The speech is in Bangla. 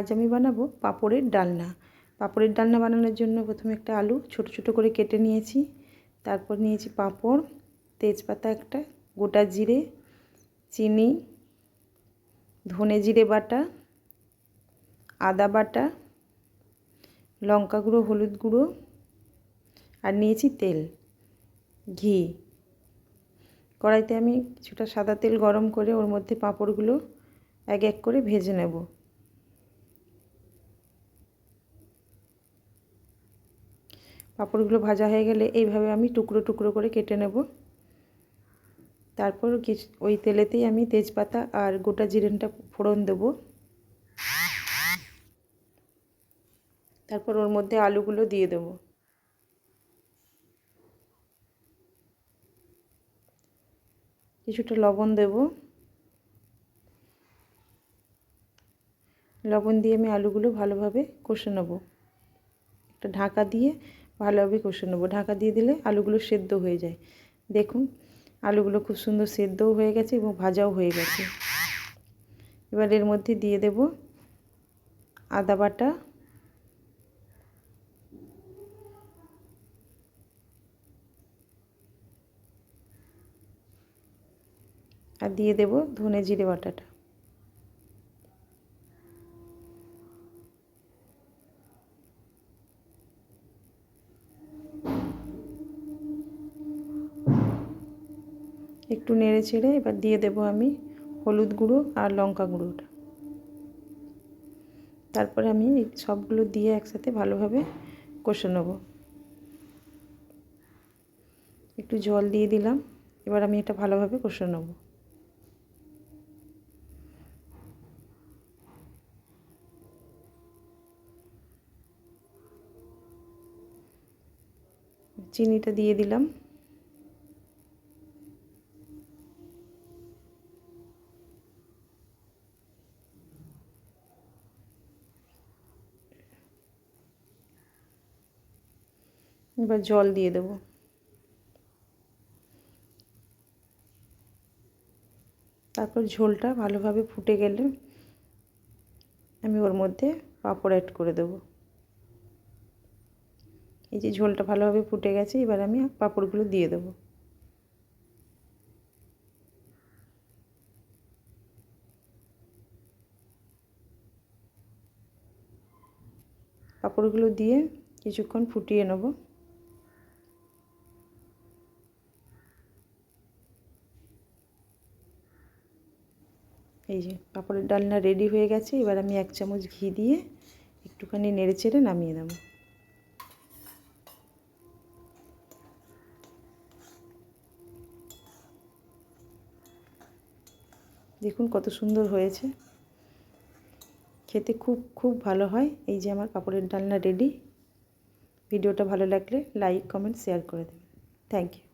আজ আমি বানাবো পাঁপড়ের ডালনা। পাঁপড়ের ডালনা বানানোর জন্য প্রথমে একটা আলু ছোট ছোট করে কেটে নিয়েছি। তারপর নিয়েছি পাঁপড়, তেজপাতা একটা, গোটা জিরে, চিনি, ধনে জিরে বাটা, আদা বাটা, লঙ্কা গুঁড়ো, হলুদ গুঁড়ো আর নিয়েছি তেল, ঘি। কড়াইতে আমি কিছুটা সাদা তেল গরম করে ওর মধ্যে পাঁপড়গুলো এক এক করে ভেজে নেব। পাঁপড়গুলো ভাজা হয়ে গেলে এইভাবে আমি টুকরো টুকরো করে কেটে নেব। তারপর ওই তেলেতেই আমি তেজপাতা আর গোটা জিরেনটা ফোড়ন দেবো। তারপর ওর মধ্যে আলুগুলো দিয়ে দেবো। কিছুটা লবণ দেব। লবণ দিয়ে আমি আলুগুলো ভালোভাবে কষে নেব। একটা ঢাকা দিয়ে ভালোভাবে কষে নেব। ঢাকা দিয়ে দিলে আলুগুলো সেদ্ধ হয়ে যায়। দেখুন, আলুগুলো খুব সুন্দর সেদ্ধও হয়ে গেছে এবং ভাজাও হয়ে গেছে। এবার এর মধ্যে দিয়ে দেব আদা বাটা। আর দিয়ে দেব ধনে জিরে বাটাটা। একটু নেড়ে ছেড়ে এবার দিয়ে দেব আমি হলুদ গুঁড়ো আর লঙ্কা গুঁড়োটা। তারপরে আমি সবগুলো দিয়ে একসাথে ভালোভাবে কষে নেব। একটু জল দিয়ে দিলাম, এবার আমি এটা ভালোভাবে কষে নেব। চিনিটা দিয়ে দিলাম। এবার জল দিয়ে দেবো। তারপর ঝোলটা ভালোভাবে ফুটে গেলে আমি ওর মধ্যে পাঁপড় অ্যাড করে দেবো। এই যে ঝোলটা ভালোভাবে ফুটে গেছে, এবার আমি পাঁপড়গুলো দিয়ে দেবো। পাঁপড়গুলো দিয়ে কিছুক্ষণ ফুটিয়ে নেব। এই যে পাঁপড়ের ডালনা রেডি হয়ে গেছে, এবার আমি এক চামচ ঘি দিয়ে একটুখানি নেড়ে চেড়ে নামিয়ে দেবো দেখুন কত সুন্দর হয়েছে। খেতে খুব খুব ভালো হয়। এই যে আমার পাপড়ের ডালনা রেডি ভিডিওটা ভালো লাগলে লাইক কমেন্ট শেয়ার করে দেবেন থ্যাংক ইউ